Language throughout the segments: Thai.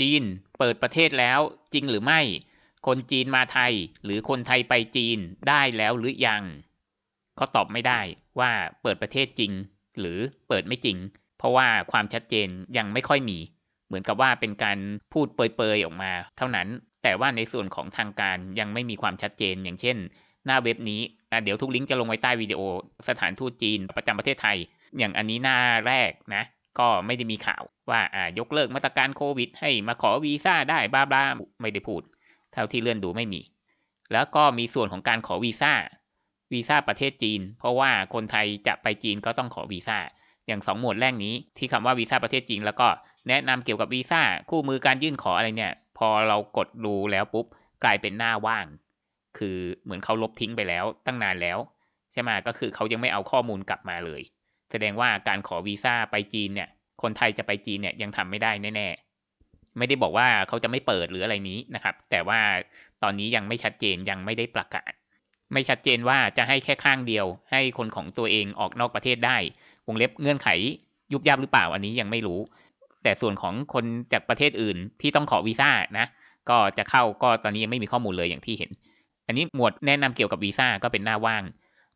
จีนเปิดประเทศแล้วจริงหรือไม่ คนจีนมาไทยหรือคนไทยไปจีนได้แล้วหรือยัง ก็ตอบไม่ได้ว่าเปิดประเทศจริง หรือเปิดไม่จริง เพราะว่าความชัดเจนยังไม่ค่อยมี เหมือนกับว่าเป็นการพูดเปยๆออกมา เท่านั้นแต่ว่าในส่วนของทางการยังไม่มีความชัดเจนอย่างเช่น หน้าเว็บนี้เดี๋ยวทุกลิงก์จะลงไว้ใต้วิดีโอสถานทูตจีนประจำประเทศไทย อย่างอันนี้หน้าแรกนะ ก็ไม่ได้มีข่าวว่าอ่ายกเลิกมาตรการโควิด ให้มาขอวีซ่าได้บ้าบ้าไม่ได้พูด เท่าที่เลื่อนดูไม่มี แล้วก็มีส่วนของการขอวีซ่าวีซ่าประเทศจีน เพราะว่าคนไทยจะไปจีนก็ต้องขอวีซ่าอย่างสองหมวดแรกนี้ที่คำว่าวีซ่าประเทศจีนแล้วก็แนะนำเกี่ยวกับวีซ่าคู่มือการยื่นขออะไรเนี่ย พอเรากดดูแล้วปุ๊บกลายเป็นหน้าว่าง คือเหมือนเขาลบทิ้งไปแล้วตั้งนานแล้ว ใช่ไหมก็คือเขายังไม่เอาข้อมูลกลับมาเลย แสดงว่าการขอวีซ่าไปจีนเนี่ย คนไทยจะไปจีนเนี่ยยังทำไม่ได้แน่ๆ ไม่ได้บอกว่าเขาจะไม่เปิดหรืออะไรนี้นะครับ แต่ว่าตอนนี้ยังไม่ชัดเจนยังไม่ได้ประกาศ ไม่ชัดเจนว่าจะให้แค่ข้างเดียว ให้คนของตัวเองออกนอกประเทศได้วงเล็บเงื่อนไขยุบยับหรือเปล่าอันนี้ยังไม่รู้ แต่ส่วนของคนจากประเทศอื่นที่ต้องขอวีซ่านะก็จะเข้าก็ตอนนี้ยังไม่มีข้อมูลเลยอย่างที่เห็น อันนี้หมวดแนะนำเกี่ยวกับวีซ่าก็เป็นหน้าว่าง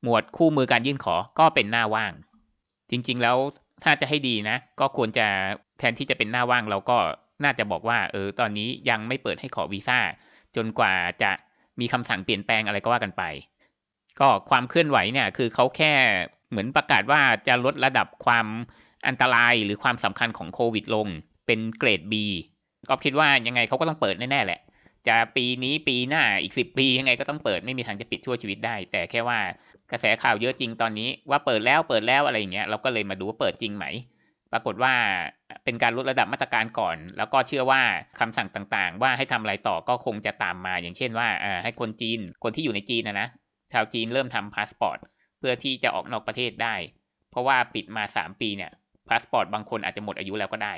หมวดคู่มือการยื่นขอก็เป็นหน้าว่าง จริงๆ แล้ว ถ้าจะให้ดีนะ ก็ควรจะแทนที่จะเป็นหน้าว่างเราก็น่าจะบอกว่า เออ ตอนนี้ยังไม่เปิดให้ขอวีซ่า จนกว่าจะมีคำสั่งเปลี่ยนแปลงอะไรก็ว่ากันไป ก็ความเคลื่อนไหวเนี่ย คือเขาแค่เหมือนประกาศว่าจะลดระดับความอันตรายหรือความสำคัญของโควิดลงเป็นเกรด B ก็คิดว่ายังไงเขาก็ต้องเปิดแน่ๆแหละ จะปีนี้ปีหน้าอีกสิบปียังไงก็ต้องเปิดไม่มีทางจะปิดชั่วชีวิตได้ แต่แค่ว่ากระแสข่าวเยอะจริงตอนนี้ว่าเปิดแล้วเปิดแล้วอะไรอย่างเงี้ยเราก็เลยมาดูว่าเปิดจริงไหม ปรากฏว่าเป็นการลดระดับมาตรการก่อน แล้วก็เชื่อว่าคำสั่งต่างๆ ว่าให้ทำอะไรต่อก็คงจะตามมา อย่างเช่นว่าให้คนจีนคนที่อยู่ในจีนนะนะชาวจีนเริ่มทำพาสปอร์ตเพื่อที่จะออกนอกประเทศได้ เพราะว่าปิดมา 3 ปีเนี่ยพาสปอร์ตบางคนอาจจะหมดอายุแล้วก็ได้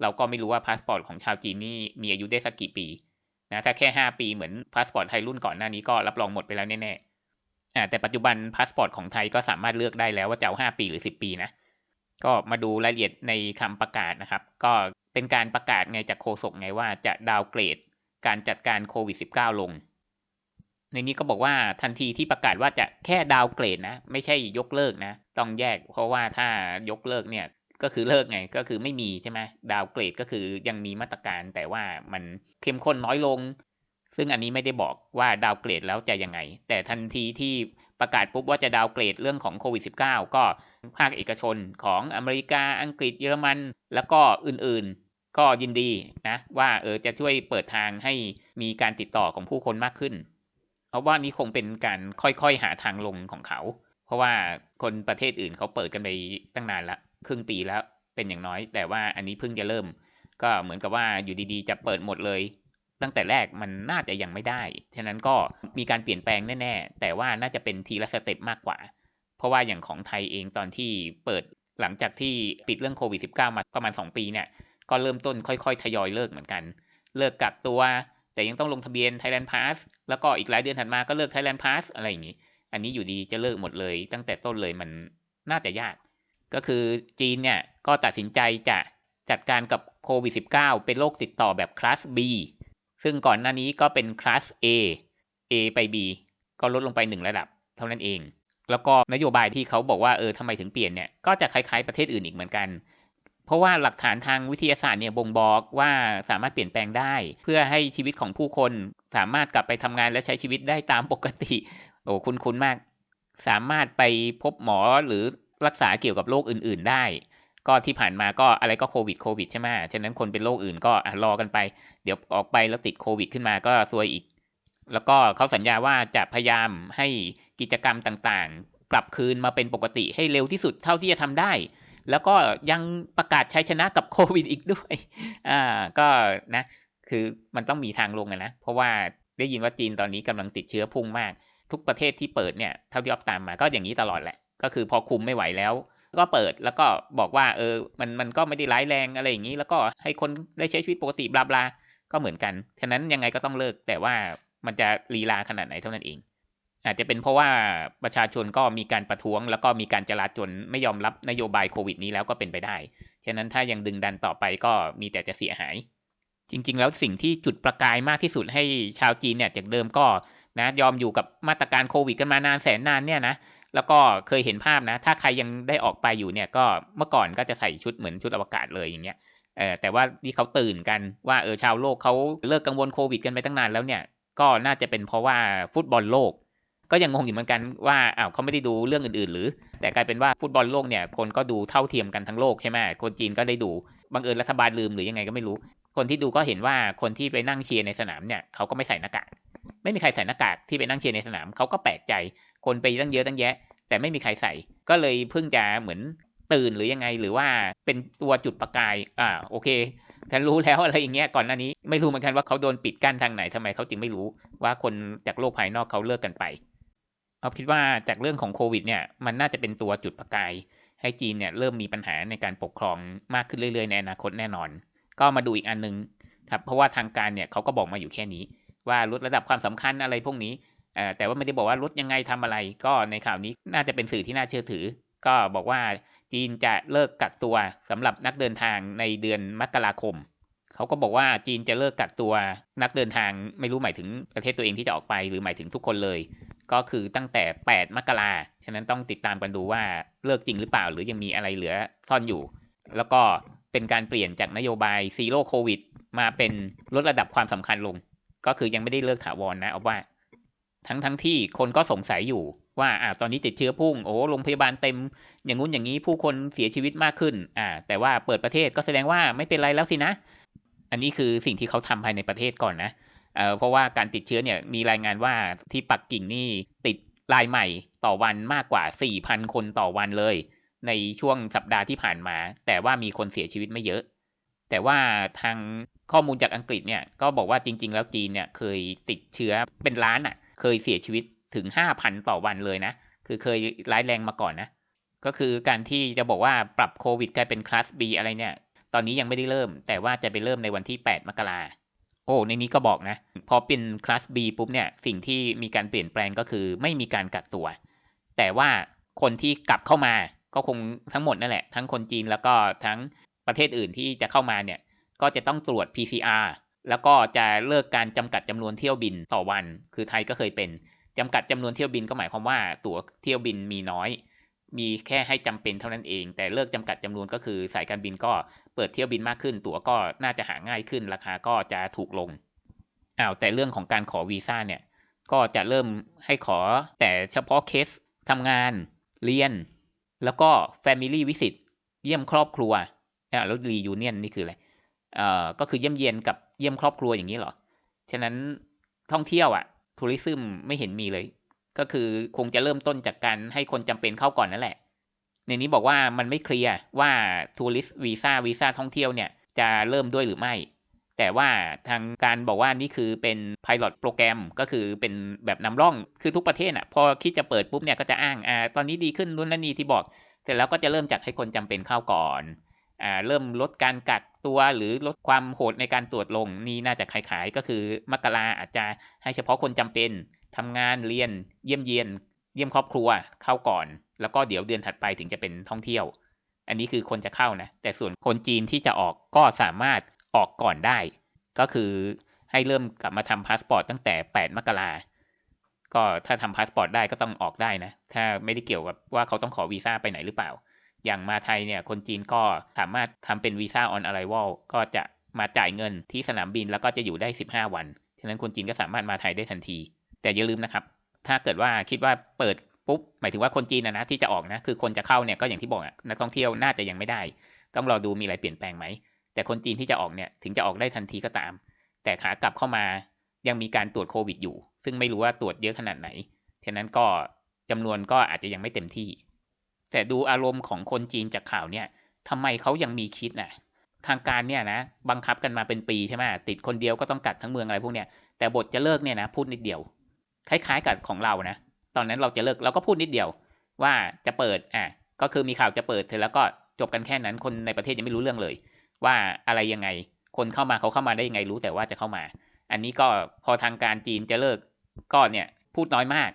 เราก็ไม่รู้ว่าพาสปอร์ตของชาวจีนนี่มีอายุได้สักกี่ปี นะถ้าแค่ 5 ปีเหมือนพาสปอร์ตไทยรุ่นก่อนหน้านี้ก็รับรองหมดไปแล้วแน่ๆแต่ปัจจุบันพาสปอร์ตของไทยก็สามารถเลือกได้แล้วว่าจะเอา5ปีหรือ 10 ปีนะก็มาดูรายละเอียดในคำประกาศนะครับ ก็เป็นการประกาศไงจากโฆษกไงว่าจะดาวเกรดการจัดการโควิด -19 ลง ในนี้ก็บอกว่าทันทีที่ประกาศว่าจะแค่ดาวเกรดนะ ไม่ใช่ยกเลิกนะ ต้องแยก เพราะว่าถ้ายกเลิกเนี่ย ก็คือเลิกไงก็คือไม่มีใช่ไหมดาวเกรดก็คือยังมีมาตรการแต่ว่ามันเข้มข้นน้อยลง ซึ่งอันนี้ไม่ได้บอกว่าดาวเกรดแล้วจะยังไง แต่ทันทีที่ประกาศปุ๊บว่าจะดาวเกรดเรื่องของโควิด -19 ก็ภาคเอกชนของอเมริกาอังกฤษเยอรมัน แล้วก็อื่นๆ ก็ยินดีนะว่าเออจะช่วยเปิดทางให้มีการติดต่อของผู้คนมากขึ้น เพราะว่านี้คงเป็นการค่อยๆหาทางลงของเขา เพราะว่าคนประเทศอื่นเขาเปิดกันไปตั้งนานละ ครึ่งปีแล้วเป็นอย่างน้อย แต่ว่าอันนี้เพิ่งจะเริ่ม ก็เหมือนกับว่าอยู่ดีๆ จะเปิดหมดเลย ตั้งแต่แรกมันน่าจะยังไม่ได้ ฉะนั้นก็มีการเปลี่ยนแปลงแน่ๆ แต่ว่าน่าจะเป็นทีละสเต็ปมากกว่า เพราะว่าอย่างของไทยเองตอนที่เปิดหลังจากที่ปิดเรื่องโควิด -19 มาประมาณ 2 ปีเนี่ย ก็เริ่มต้นค่อยๆ ทยอยเลิกเหมือนกัน เลิกกักตัว แต่ยังต้องลงทะเบียน Thailand Pass แล้วก็อีกหลายเดือนถัดมาก็เลิก Thailand Pass อะไรอย่างนี้ อันนี้อยู่ดีจะเลิกหมดเลย ตั้งแต่ต้นเลยมันน่าจะยาก ก็คือจีนเนี่ยก็ตัดสินใจจะจัดการกับโควิด -19 เป็นโรคติดต่อแบบคลาส B ซึ่งก่อนหน้านี้ก็เป็นคลาส A A ไป B ก็ลดลงไป1ระดับเท่านั้นเอง แล้วก็นโยบายที่เขาบอกว่าเออทำไมถึงเปลี่ยนเนี่ยก็จะคล้ายๆประเทศอื่นอีกเหมือนกัน เพราะว่าหลักฐานทางวิทยาศาสตร์เนี่ยบ่งบอกว่าสามารถเปลี่ยนแปลงได้ เพื่อให้ชีวิตของผู้คนสามารถกลับไปทำงานและใช้ชีวิตได้ตามปกติ โอ้คุณคุณมาก สามารถไปพบหมอหรือ รักษาเกี่ยวกับโรคอื่น ๆ ได้ ก็ที่ผ่านมาก็อะไรก็โควิดโควิดใช่ไหมฉะนั้นคนเป็นโรคอื่นก็รอกันไป เดี๋ยวออกไปแล้วติดโควิดขึ้นมาก็ซวยอีก แล้วก็เขาสัญญาว่าจะพยายามให้กิจกรรมต่างๆ กลับคืนมาเป็นปกติให้เร็วที่สุดเท่าที่จะทำได้ แล้วก็ยังประกาศชัยชนะกับโควิดอีกด้วยอ่าก็นะคือมันต้องมีทางลงนะ เพราะว่าได้ยินว่าจีนตอนนี้กำลังติดเชื้อพุ่งมาก ทุกประเทศที่เปิดเนี่ยเท่าที่ออฟตามมาก็อย่างนี้ตลอดแหละ ก็คือพอคุมไม่ไหวแล้ว ก็เปิดแล้วก็บอกว่าเออมันมันก็ไม่ได้ร้ายแรงอะไรอย่างนี้ แล้วก็ให้คนได้ใช้ชีวิตปกติบลาบลาก็เหมือนกัน ฉะนั้นยังไงก็ต้องเลิก แต่ว่ามันจะลีลาขนาดไหนเท่านั้นเอง อาจจะเป็นเพราะว่าประชาชนก็มีการประท้วง แล้วก็มีการจลาจลไม่ยอมรับนโยบายโควิดนี้แล้วก็เป็นไปได้ ฉะนั้นถ้ายังดึงดันต่อไปก็มีแต่จะเสียหาย จริง ๆ แล้วสิ่งที่จุดประกายมากที่สุดให้ชาวจีนเนี่ยจากเดิมก็นะยอมอยู่กับมาตรการโควิดกันมานานแสนนานเนี่ยนะ แล้วก็เคยเห็นภาพนะ ถ้าใครยังได้ออกไปอยู่เนี่ยก็เมื่อก่อนก็จะใส่ชุดเหมือนชุดอวกาศเลยอย่างเงี้ยเออแต่ว่าที่เขาตื่นกันว่าเออชาวโลกเขาเลิกกังวลโควิดกันไปตั้งนานแล้วเนี่ยก็น่าจะเป็นเพราะว่าฟุตบอลโลก ก็ยังงงอยู่เหมือนกันว่าอ้าวเขาไม่ได้ดูเรื่องอื่น ๆ หรือ แต่กลายเป็นว่าฟุตบอลโลกเนี่ยคนก็ดูเท่าเทียมกันทั้งโลกใช่ไหมคนจีนก็ได้ดูบังเอิญรัฐบาลลืมหรือยังไงก็ไม่รู้ คนที่ดูก็เห็นว่าคนที่ไปนั่งเชียร์ในสนามเนี่ยเขาก็ไม่ใส่หน้ากาก ไม่มีใครใส่หน้ากากที่ไปนั่งเชียร์ในสนามเขาก็แปลกใจคนไปตั้งเยอะตั้งแยะ แต่ไม่มีใครใส่ ก็เลยเพิ่งจะเหมือนตื่นหรือยังไงหรือว่าเป็นตัวจุดประกาย อ่าโอเคฉันรู้แล้วอะไรอย่างเงี้ยก่อนหน้านี้ไม่รู้เหมือนกันว่าเขาโดนปิดกั้นทางไหนทำไมเขาจึงไม่รู้ว่าคนจากโลกภายนอกเขาเลิกกันไปเอาคิดว่าจากเรื่องของโควิดเนี่ยมันน่าจะเป็นตัวจุดประกาย ให้จีนเนี่ยเริ่มมีปัญหาในการปกครองมากขึ้นเรื่อยๆในอนาคตแน่นอน ก็มาดูอีกอันนึงครับเพราะว่าทางการเนี่ยเขาก็บอกมาอยู่แค่นี้ ว่าลดระดับความสำคัญอะไรพวกนี้แต่ว่าไม่ได้บอกว่าลดยังไงทำอะไร ก็ในข่าวนี้น่าจะเป็นสื่อที่น่าเชื่อถือ ก็บอกว่าจีนจะเลิกกักตัวสำหรับนักเดินทางในเดือนมกราคมเขาก็บอกว่าจีนจะเลิกกักตัวนักเดินทางไม่รู้หมายถึงประเทศตัวเองที่จะออกไปหรือหมายถึงทุกคนเลย ก็คือตั้งแต่ 8 มกราฉะนั้นต้องติดตามกันดูว่าเลิกจริงหรือเปล่า หรือยังมีอะไรเหลือซ่อนอยู่ แล้วก็เป็นการเปลี่ยนจากนโยบายซีโร่โควิดมาเป็นลดระดับความสำคัญลง ก็คือยังไม่ได้เลิกถาวรนนะเอาว่า ทั้งทั้งที่คนก็สงสัยอยู่ว่าอ่าตอนนี้ติดเชื้อพุ่งโอ้โรงพยาบาลเต็ม อย่างงู้นอย่างนี้ผู้คนเสียชีวิตมากขึ้น อ่า แต่ว่าเปิดประเทศก็แสดงว่าไม่เป็นไรแล้วสินะ อันนี้คือสิ่งที่เขาทำภายในประเทศก่อนนะเอ่อเพราะว่าการติดเชื้อเนี่ยมีรายงานว่าที่ปักกิ่งนี่ติดรายใหม่ต่อวันมากกว่า 4,000 คนต่อวันเลย ในช่วงสัปดาห์ที่ผ่านมา แต่ว่ามีคนเสียชีวิตไม่เยอะ แต่ว่าทางข้อมูลจากอังกฤษเนี่ยก็บอกว่าจริง ๆ แล้วจีนเนี่ยเคยติดเชื้อเป็นล้านอะ่ะ เคยเสียชีวิตถึง 5,000 ต่อวันเลยนะ คือเคยร้ายแรงมาก่อนนะ ก็คือการที่จะบอกว่าปรับโควิดกลายเป็นคลาส B อะไรเนี่ย ตอนนี้ยังไม่ได้เริ่ม แต่ว่าจะไปเริ่มในวันที่ 8 มกราโอ้ ในนี้ก็บอกนะ พอเป็นคลาส B ปุ๊บเนี่ย สิ่งที่มีการเปลี่ยนแปลงก็คือไม่มีการกักตัว แต่ว่าคนที่กลับเข้ามาก็คงทั้งหมดนั่นแหละ ทั้งคนจีนแล้วก็ทั้ง ประเทศอื่นที่จะเข้ามาเนี่ยก็จะต้องตรวจ PCR แล้วก็จะเลิกการจำกัดจำนวนเที่ยวบินต่อวัน คือไทยก็เคยเป็นจำกัดจำนวนเที่ยวบินก็หมายความว่าตั๋วเที่ยวบินมีน้อย มีแค่ให้จำเป็นเท่านั้นเอง แต่เลิกจำกัดจำนวนก็คือสายการบินก็เปิดเที่ยวบินมากขึ้น ตั๋วก็น่าจะหาง่ายขึ้น ราคาก็จะถูกลงอ้าวแต่เรื่องของการขอวีซ่าเนี่ยก็จะเริ่มให้ขอแต่เฉพาะเคสทำงาน เรียน แล้วก็ Family Visit เยี่ยมครอบครัว อ่าแล้วรียูเนียนนี่คืออะไรเอ่อก็คือเยี่ยมเยียนกับเยี่ยมครอบครัวอย่างนี้เหรอ ฉะนั้นท่องเที่ยวอะทัวริซึมไม่เห็นมีเลย ก็คือคงจะเริ่มต้นจากการให้คนจำเป็นเข้าก่อนนั่นแหละ ในนี้บอกว่ามันไม่เคลียร์ว่าทัวริสวีซ่าวีซ่าท่องเที่ยวเนี่ยจะเริ่มด้วยหรือไม่ แต่ว่าทางการบอกว่านี่คือเป็น pilot โปรแกรมก็คือเป็นแบบนำร่องคือทุกประเทศอะพอคิดจะเปิดปุ๊บเนี่ยก็จะอ้างอ่าตอนนี้ดีขึ้นนู่นนั่นนี่ที่บอก เสร็จแล้วก็จะเริ่มจากให้คนจำเป็นเข้าก่อน อ่าเริ่มลดการกักตัวหรือลดความโหดในการตรวจลงนี่น่าจะขายๆก็คือมกราอาจจะให้เฉพาะคนจำเป็นทำงานเรียนเยี่ยมเยียน เยี่ยมครอบครัวเข้าก่อน แล้วก็เดี๋ยวเดือนถัดไปถึงจะเป็นท่องเที่ยว อันนี้คือคนจะเข้านะ แต่ส่วนคนจีนที่จะออกก็สามารถออกก่อนได้ ก็คือให้เริ่มกลับมาทำพาสปอร์ตตั้งแต่ 8 มกราก็ถ้าทำพาสปอร์ตได้ก็ต้องออกได้นะ ถ้าไม่ได้เกี่ยวกับว่าเขาต้องขอวีซ่าไปไหนหรือเปล่า อย่างมาไทยเนี่ยคนจีนก็สามารถทำเป็นวีซ่าออนอะไ i ว a l ก็จะมาจ่ายเงินที่สนามบินแล้วก็จะอยู่ได้ 15 วัน ฉะนั้นคนจีนก็สามารถมาไทยได้ทันที แต่อย่าลืมนะครับ ถ้าเกิดว่าคิดว่าเปิดปุ๊บ หมายถึงว่าคนจีนนะนะที่จะออกนะ คือคนจะเข้าเนี่ยก็อย่างที่บอกนักท่องเที่ยวน่าจะยังไม่ได้ ต้องรอดูมีอะไรเปลี่ยนแปลงไหม แต่คนจีนที่จะออกเนี่ยถึงจะออกได้ทันทีก็ตาม แต่ขากลับเข้ามายังมีการตรวจโควิดอยู่ ซึ่งไม่รู้ว่าตรวจเยอะขนาดไหน ฉะนั้นก็จำนวนก็อาจจะยังไม่เต็มที่ แต่ดูอารมณ์ของคนจีนจากข่าวเนี่ยทำไมเขายังมีคิดนะ่ะทางการเนี่ยนะบังคับกันมาเป็นปีใช่ไหมติดคนเดียวก็ต้องกักทั้งเมืองอะไรพวกเนี้ยแต่บทจะเลิกเนี่ยนะพูดนิดเดียว คล้ายๆกับของเรานะตอนนั้นเราจะเลิกเราก็พูดนิดเดียว ว่าจะเปิดอะก็คือมีข่าวจะเปิดเสร็จแล้วก็จบกันแค่นั้นคนในประเทศยังไม่รู้เรื่องเลย ว่าอะไรยังไงคนเข้ามาเขาเข้ามาได้ยังไงรู้แต่ว่าจะเข้ามา อันนี้ก็พอทางการจีนจะเลิกก็เนี่ยพูดน้อยมาก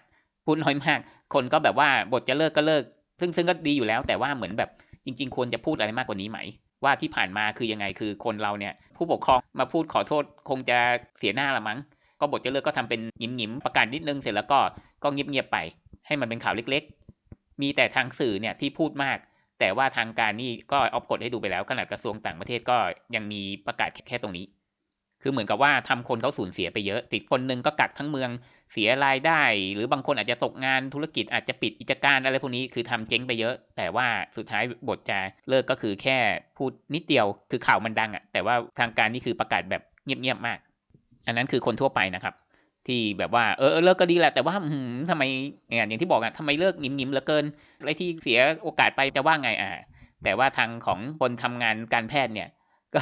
พูดน้อยมาก คนก็แบบว่าบทจะเลิกก็เลิก ซึ่งซึ่งก็ดีอยู่แล้วแต่ว่าเหมือนแบบจริง ๆ ควรจะพูดอะไรมากกว่านี้ไหม ว่าที่ผ่านมาคือยังไงคือคนเราเนี่ย ผู้ปกครองมาพูดขอโทษคงจะเสียหน้าละมั้ง ก็บทจะเลิกก็ทำเป็นหยิมๆประกาศนิดนึงเสร็จแล้วก็ก็เงียบๆไป ให้มันเป็นข่าวเล็ก ๆ มีแต่ทางสื่อเนี่ยที่พูดมาก แต่ว่าทางการนี่ก็ออกกฎให้ดูไปแล้วขนาดกระทรวงต่างประเทศก็ยังมีประกาศแค่ตรงนี้ คือเหมือนกับว่าทำคนเขาสูญเสียไปเยอะ ติดคนหนึงก็กักทั้งเมืองเสียรายได้ หรือบางคนอาจจะตกงานธุรกิจอาจจะปิดกิจการอะไรพวกนี้คือทำเจ๊งไปเยอะ แต่ว่าสุดท้ายบทจะเลิกก็คือแค่พูดนิดเดียวคือข่าวมันดังอะ่ะ แต่ว่าทางการนี่คือประกาศแบบเงียบๆมาก อันนั้นคือคนทั่วไปนะครับที่แบบว่าเออเลิกก็ดีแหละแต่ว่าอืมทำไมอย่างที่บอกอะทำไมเลิกหงิมๆเหลือเกินอะไรที่เสียโอกาสไปจะว่าไงอ่าแต่ว่าทางของคนทำงานการแพทย์เนี่ย ก็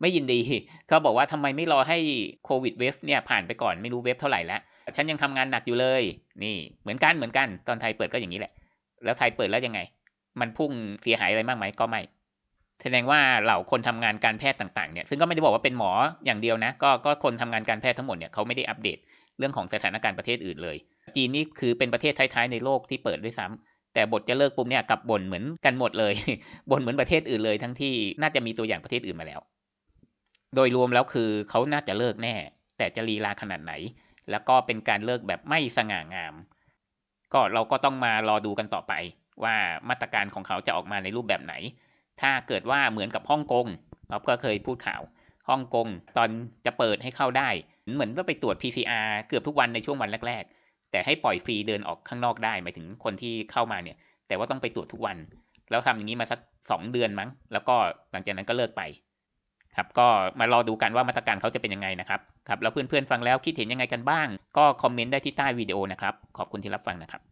ไม่ยินดี เขาบอกว่าทำไมไม่รอให้โควิดเวฟเนี่ยผ่านไปก่อนไม่รู้เวฟเท่าไหร่แล้ว ฉันยังทำงานหนักอยู่เลย นี่เหมือนกันเหมือนกัน ตอนไทยเปิดก็อย่างนี้แหละ แล้วไทยเปิดแล้วยังไง มันพุ่งเสียหายอะไรมากไหมก็ไม่แสดงว่าเหล่าคนทำงานการแพทย์ต่างๆเนี่ยซึ่งก็ไม่ได้บอกว่าเป็นหมออย่างเดียวนะ ก็ก็คนทำงานการแพทย์ทั้งหมดเนี่ยเขาไม่ได้อัปเดตเรื่องของสถานการณ์ประเทศอื่นเลย จีนนี่คือเป็นประเทศท้ายๆในโลกที่เปิดด้วยซ้ำ แต่บทจะเลิกปุ๊บเนี่ยกลับบ่นเหมือนกันหมดเลยบ่นเหมือนประเทศอื่นเลย ทั้งที่น่าจะมีตัวอย่างประเทศอื่นมาแล้ว โดยรวมแล้วคือเขาน่าจะเลิกแน่ แต่จะลีลาขนาดไหน แล้วก็เป็นการเลิกแบบไม่สง่างาม ก็เราก็ต้องมารอดูกันต่อไป ว่ามาตรการของเขาจะออกมาในรูปแบบไหน ถ้าเกิดว่าเหมือนกับฮ่องกงเราก็เคยพูดข่าวฮ่องกงตอนจะเปิดให้เข้าได้ เหมือนต้องไปตรวจ PCR เกือบทุกวันในช่วงวันแรกๆ แต่ให้ปล่อยฟรีเดินออกข้างนอกได้หมายถึงคนที่เข้ามาเนี่ย แต่ว่าต้องไปตรวจทุกวัน แล้วทำอย่างนี้มาสักสองเดือนมั้ง แล้วก็หลังจากนั้นก็เลิกไป ครับ ก็มารอดูกันว่ามาตรการเขาจะเป็นยังไงนะครับ ครับ แล้วเพื่อนๆฟังแล้วคิดเห็นยังไงกันบ้าง ก็คอมเมนต์ได้ที่ใต้วิดีโอนะครับ ขอบคุณที่รับฟังนะครับ